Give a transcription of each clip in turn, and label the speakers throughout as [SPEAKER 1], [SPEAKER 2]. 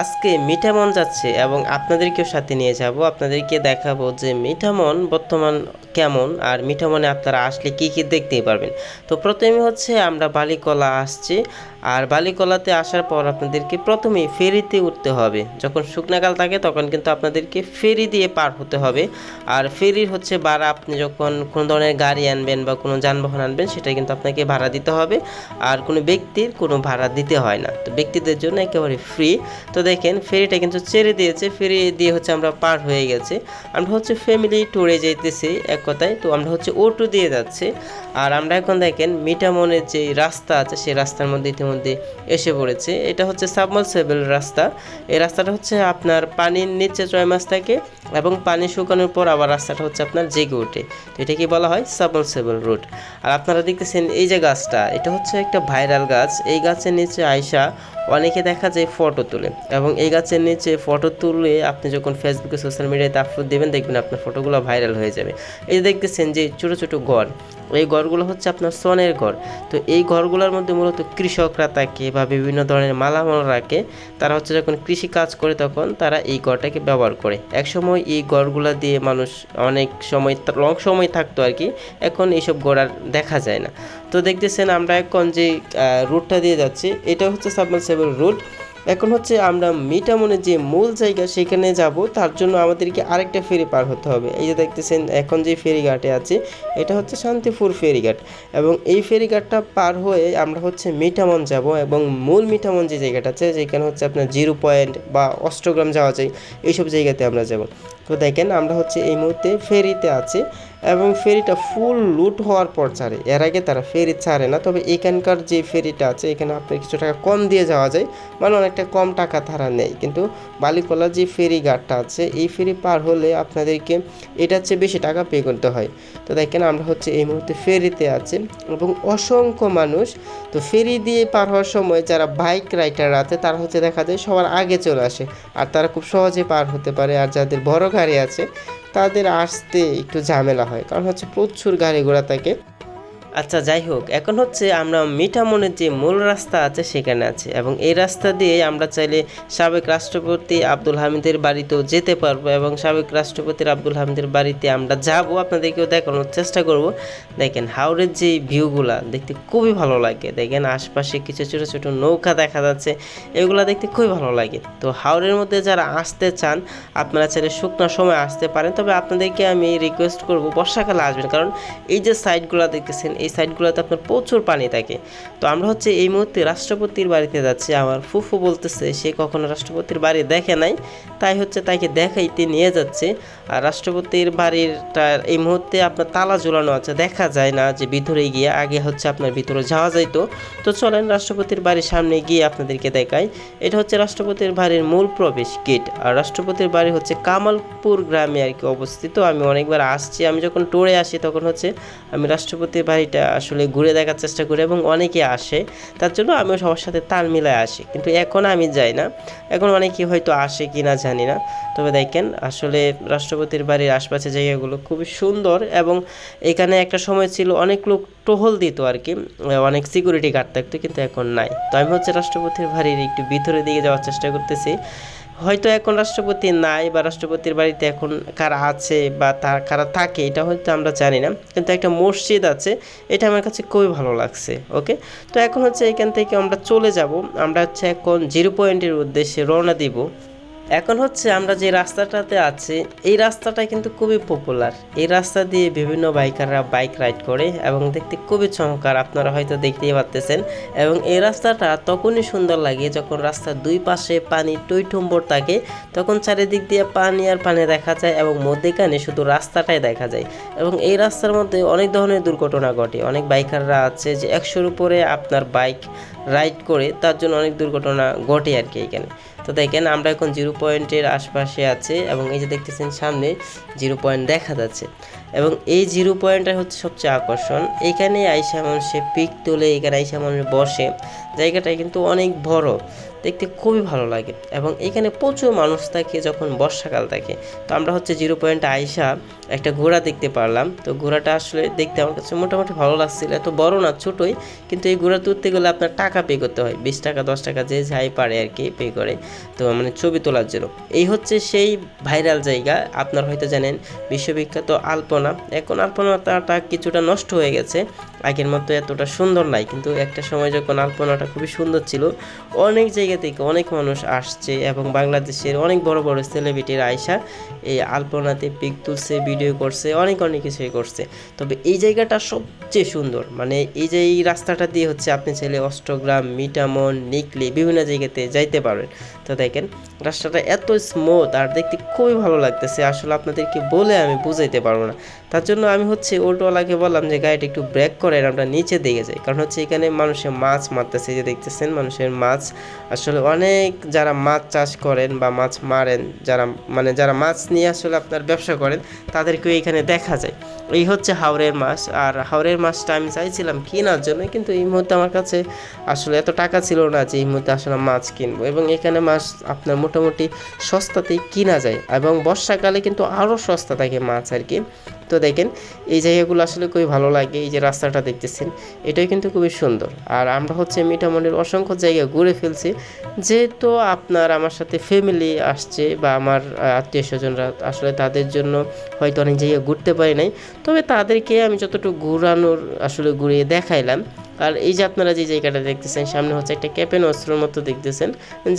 [SPEAKER 1] আজকে মিঠামন যাচ্ছে এবং আপনাদেরকেও সাথে নিয়ে যাব। আপনাদেরকে দেখাবো যে মিঠামন বর্তমান কেমন আর মিঠামনে আপনারা আসলে কি কি দেখতেই পারবেন। তো প্রথমে হচ্ছে আমরা বালিকলা আসছি আর বালিকলাতে আসার পর আপনাদেরকে প্রথমেই ফেরিতে উঠতে হবে। যখন শুকনাকাল থাকে তখন কিন্তু আপনাদেরকে ফেরি দিয়ে পার হতে হবে। আর ফেরির হচ্ছে ভাড়া আপনি যখন কোনো ধরনের গাড়ি আনবেন বা কোনো যানবাহন আনবেন সেটা কিন্তু আপনাকে ভাড়া দিতে হবে। আর কোনো ব্যক্তির কোনো ভাড়া দিতে হয় না। তো ব্যক্তিদের জন্য একেবারে ফ্রি তো দেখেন, ফেরিটা কিন্তু ছেড়ে দিয়েছে, ফেরি দিয়ে হচ্ছে আমরা পার হয়ে গেছে। আমরা হচ্ছে ফ্যামিলি ট্যুরে যাইতেছি এক কথায়, তো আমরা হচ্ছে অটো দিয়ে যাচ্ছি। আর আমরা এখন দেখেন মিটামনের যে রাস্তা আছে, সেই রাস্তার মধ্যে ইতিমধ্যে এসে পড়েছে। এটা হচ্ছে সাবমার্সেবল রাস্তা। এই রাস্তাটা হচ্ছে আপনার পানির নিচে ছয় মাস থাকে এবং পানি শুকানোর পর আবার রাস্তাটা হচ্ছে আপনার জেগে ওঠে। তো এটা কি বলা হয়? সাবমার্সেবল রুট আর আপনারা দেখতেছেন এই যে গাছটা, এটা হচ্ছে একটা ভাইরাল গাছ। এই গাছের নিচে আয়সা অনেকে দেখা যায় ফটো তোলে এবং এই গাছের নিচে ফটো তুলে আপনি যখন ফেসবুকে সোশ্যাল মিডিয়াতে আপলোড দেবেন, দেখবেন আপনার ফটোগুলো ভাইরাল হয়ে যাবে। এই দেখতেছেন যে ছোটো ছোটো ঘর এই ঘরগুলো হচ্ছে আপনার সনের ঘর তো এই ঘরগুলোর মধ্যে মূলত কৃষকরা থাকে বা বিভিন্ন ধরনের মালামাল রাখে। তারা হচ্ছে যখন কৃষি কাজ করে তখন তারা এই ঘরটাকে ব্যবহার করে। একসময় এই ঘরগুলো দিয়ে মানুষ অনেক সময় লং সময় থাকতো আর কি। এখন এইসব ঘর আর দেখা যায় না। তো দেখতেছেন আমরা এখন যে রুটটা দিয়ে যাচ্ছি, এটা হচ্ছে সাবমার্সেবল রুট এখন হচ্ছে আমরা মিটামনের যে মূল জায়গা, সেখানে যাব। তার জন্য আমাদেরকে আরেকটা ফেরি পার হতে হবে। এই যে দেখতেছেন, এখন যে ফেরিঘাটে আছে, এটা হচ্ছে শান্তিপুর ফেরিঘাট। এবং এই ফেরিঘাটটা পার হয়ে আমরা হচ্ছে মিটামন যাব এবং মূল মিটামন যে জায়গাটা আছে, যেখানে হচ্ছে আপনার জিরো পয়েন্ট বা অষ্টগ্রাম যাওয়া যায়, এইসব জায়গাতে আমরা যাব। তো দেখেন, আমরা হচ্ছে এই মুহূর্তে ফেরিতে আছি এবং ফেরিটা ফুল লুট হওয়ার পর ছাড়ে। এর আগে তারা ফেরি ছাড়ে না, তবে এখানকার যে ফেরিটা আছে, এখানে আপনার কিছু টাকা কম দিয়ে যাওয়া যায় মানে অনেকটা কম টাকা তারা নেয়। কিন্তু বালিকলা যে ফেরি ঘাটটা আছে, এই ফেরি পার হলে আপনাদেরকে এটার চেয়ে বেশি টাকা পে করতে হয়। তো দেখেন, আমরা হচ্ছে এই মুহূর্তে ফেরিতে আছে এবং অসংখ্য মানুষ, তো ফেরি দিয়ে পার হওয়ার সময় যারা বাইক রাইডার আছে, তারা হচ্ছে দেখা যায় সবার আগে চলে আসে। আর তারা খুব সহজে পার হতে পারে, আর যাদের বড় গাড়ি আছে তাদের আসতে একটু ঝামেলা হয়। কারণ হচ্ছে প্রচুর গাড়ি ঘোড়া থাকে। আচ্ছা যাই হোক, এখন হচ্ছে আমরা মিঠা মিঠামনের যে মূল রাস্তা আছে সেখানে আছে এবং এই রাস্তা দিয়ে আমরা চাইলে সাবেক রাষ্ট্রপতি আব্দুল হামিদের বাড়িতেও যেতে পারব এবং সাবেক রাষ্ট্রপতির আব্দুল হামিদের বাড়িতে আমরা যাব। আপনাদেরকেও দেখানোর চেষ্টা করব। দেখেন হাওড়ের যে ভিউগুলা দেখতে খুবই ভালো লাগে। দেখেন, আশপাশে কিছু ছোটো ছোটো নৌকা দেখা যাচ্ছে, এগুলো দেখতে খুবই ভালো লাগে। তো হাওড়ের মধ্যে যারা আসতে চান, আপনারা চাইলে শুকনো সময় আসতে পারেন। তবে আপনাদেরকে আমি রিকোয়েস্ট করব, বর্ষাকালে আসবেন। কারণ এই যে সাইডগুলো দেখতেছেন এই সাইডগুলোতে আপনার প্রচুর পানি থাকে। তো আমরা হচ্ছে এই মুহূর্তে রাষ্ট্রপতির বাড়িতে যাচ্ছি। আমার ফুফু বলতেছে, সে কখনো রাষ্ট্রপতির বাড়ি দেখে নাই। তাই হচ্ছে তাকে দেখাইতে নিয়ে যাচ্ছে। আর রাষ্ট্রপতির বাড়িরটার এই মুহূর্তে আপনার তালা ঝুলানো আছে। দেখা যায় না যে ভিতরে গিয়ে আগে হচ্ছে আপনার ভিতরে যাওয়া যাইতো। তো চলেন রাষ্ট্রপতির বাড়ির সামনে গিয়ে আপনাদেরকে দেখাই। এটা হচ্ছে রাষ্ট্রপতির বাড়ির মূল প্রবেশ গেট। আর রাষ্ট্রপতির বাড়ি হচ্ছে কামালপুর গ্রামে আর কি অবস্থিত। আমি অনেকবার আসছি। আমি যখন ট্যুরে আসি তখন হচ্ছে আমি রাষ্ট্রপতির বাড়িটা আসলে ঘুরে দেখার চেষ্টা করি এবং অনেকে আসে, তার জন্য আমিও সবার সাথে তাল মিলায় আসি। কিন্তু এখন আমি যাই না। এখন অনেকে হয়তো আসে কি না জানি না। তবে দেখেন, আসলে রাষ্ট্রপতির বাড়ির আশপাশের জায়গাগুলো খুবই সুন্দর এবং এখানে একটা সময় ছিল অনেক লোক টহল দিত আর কি অনেক সিকিউরিটি গার্ড থাকতো, কিন্তু এখন নাই। তো আমি হচ্ছে রাষ্ট্রপতির বাড়ির একটু ভিতরের দিকে যাওয়ার চেষ্টা করতেছি। হয়তো এখন রাষ্ট্রপতি নাই বা রাষ্ট্রপতির বাড়িতে এখন কারা আছে বা তার কারা থাকে, এটা হয়তো আমরা জানি না। কিন্তু একটা মসজিদ আছে, এটা আমার কাছে খুবই ভালো লাগছে, ওকে? তো এখন হচ্ছে এখান থেকে আমরা চলে যাব। আমরা হচ্ছে এখন জিরো পয়েন্টের উদ্দেশ্যে রওনা দিব। এখন হচ্ছে আমরা যে রাস্তাটাতে আছি, এই রাস্তাটা কিন্তু খুবই পপুলার এই রাস্তা দিয়ে বিভিন্ন বাইকাররা বাইক রাইড করে এবং দেখতে খুবই চমৎকার, আপনারা হয়তো দেখতেই পারতেছেন। এবং এই রাস্তাটা তখনই সুন্দর লাগে যখন রাস্তার দুই পাশে পানি টইঠুম্বর থাকে, তখন চারিদিক দিয়ে পানি আর পানি দেখা যায় এবং মধ্যেখানে শুধু রাস্তাটাই দেখা যায়। এবং এই রাস্তার মধ্যে অনেক ধরনের দুর্ঘটনা ঘটে। অনেক বাইকাররা আছে যে একশোর উপরে আপনার বাইক রাইড করে তার জন্য অনেক দুর্ঘটনা ঘটে আর কি এখানে। তো দেখেন আমরা এখন জিরো পয়েন্টের আশপাশে আছে এবং এই যে দেখতেছেন সামনে জিরো পয়েন্ট দেখা যাচ্ছে। এবং এই জিরো পয়েন্টটা হচ্ছে সবচেয়ে আকর্ষণ। এখানে আইসা মানুষে পিক তোলে এখানে আইসা মানুষ বসে। জায়গাটা কিন্তু অনেক বড়, দেখতে খুবই ভালো লাগে। এবং এখানে প্রচুর মানুষ থাকে যখন বর্ষাকাল থাকে। তো আমরা হচ্ছে জিরো পয়েন্টে আইসা একটা ঘোড়া দেখতে পারলাম। তো ঘোড়াটা আসলে দেখতে আমার কাছে মোটামুটি ভালো লাগছিল। এত বড় না, ছোটোই। কিন্তু এই ঘোড়া তুলতে গেলে আপনার টাকা পে করতে হয়। বিশ টাকা, দশ টাকা যে যাই পারে আর কি পে করে। তো মানে ছবি তোলার জন্য। এই হচ্ছে সেই ভাইরাল জায়গা। আপনার হয়তো জানেন, বিশ্ববিখ্যাত আলপনা। এখন আলপনাটা কিছুটা নষ্ট হয়ে গেছে। আগের মতো এতটা সুন্দর নাই। কিন্তু একটা সময় যখন আলপনাটা খুবই সুন্দর ছিল। অনেক জায়গা থেকে অনেক মানুষ আসছে এবং বাংলাদেশের অনেক বড় বড় সেলিব্রিটির আয়সা এই আলপনাতে পিক তুলছে ভিডিও করছে, অনেক অনেক কিছুই করছে। তবে এই জায়গাটা সবচেয়ে সুন্দর। মানে এই যে এই রাস্তাটা দিয়ে হচ্ছে আপনি চাইলে অষ্টগ্রাম, মিটামন, নিকলি বিভিন্ন জায়গাতে যাইতে পারবেন তো দেখেন, রাস্তাটা এত স্মুথ আর দেখতে খুবই ভালো লাগতেছে। আসলে আপনাদেরকে বলে আমি বুঝাইতে পারব না। তার জন্য আমি হচ্ছে অটোওয়ালাকে বললাম যে, গাড়িটা একটু ব্রেক করে আমরা নিচে দিকে যাই। কারণ হচ্ছে এখানে মানুষের মাছ মারতেছে যে দেখতেছেন, মানুষের মাছ। আসলে অনেক যারা মাছ চাষ করেন বা মাছ মারেন, যারা মানে যারা মাছ নিয়ে আসলে আপনার ব্যবসা করেন, তাদেরকেও এখানে দেখা যায়। এই হচ্ছে হাওড়ের মাছ। আর হাওড়ের মাছটা আমি চাইছিলাম কেনার জন্য, কিন্তু এই মুহূর্তে আমার কাছে আসলে এত টাকা ছিল না যে এই মুহূর্তে আসলে মাছ কিনবো। এবং এখানে মাছ আপনার মোটামুটি সস্তাতেই কিনা যায়। এবং বর্ষাকালে কিন্তু আরও সস্তা থাকে মাছ আর কি। তো দেখেন, এই জায়গাগুলো আসলে খুবই ভালো লাগে, এই যে রাস্তাটা দেখতেছেন এটাই কিন্তু খুবই সুন্দর। আর আমরা হচ্ছে মিঠামণির অসংখ্য জায়গা ঘুরে ফেলছি, যেহেতু আপনার আমার সাথে ফ্যামিলি আসছে বা আমার আত্মীয় স্বজনরা আসলে তাদের জন্য হয়তো অনেক জায়গায় ঘুরতে পারি নাই, তবে তাদেরকে আমি যতটুকু ঘুরানোর আসলে ঘুরিয়ে দেখাইলাম আর এই যে আপনারা যে জায়গাটা দেখতেছেন, সামনে হচ্ছে একটা ক্যাপেন অস্ত্রের মতো দেখতেছেন।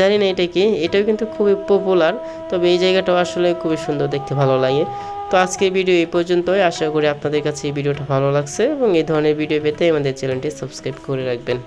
[SPEAKER 1] জানি না এটা কি, এটাও কিন্তু খুবই পপুলার তবে এই জায়গাটাও আসলে খুবই সুন্দর দেখতে ভালো লাগে। তো আজকের ভিডিও এই পর্যন্তই, আশা করি আপনাদের কাছে এই ভিডিওটা ভালো লাগছে এবং এই ধরনের ভিডিও পেতে আমাদের চ্যানেলটি সাবস্ক্রাইব করে রাখবেন।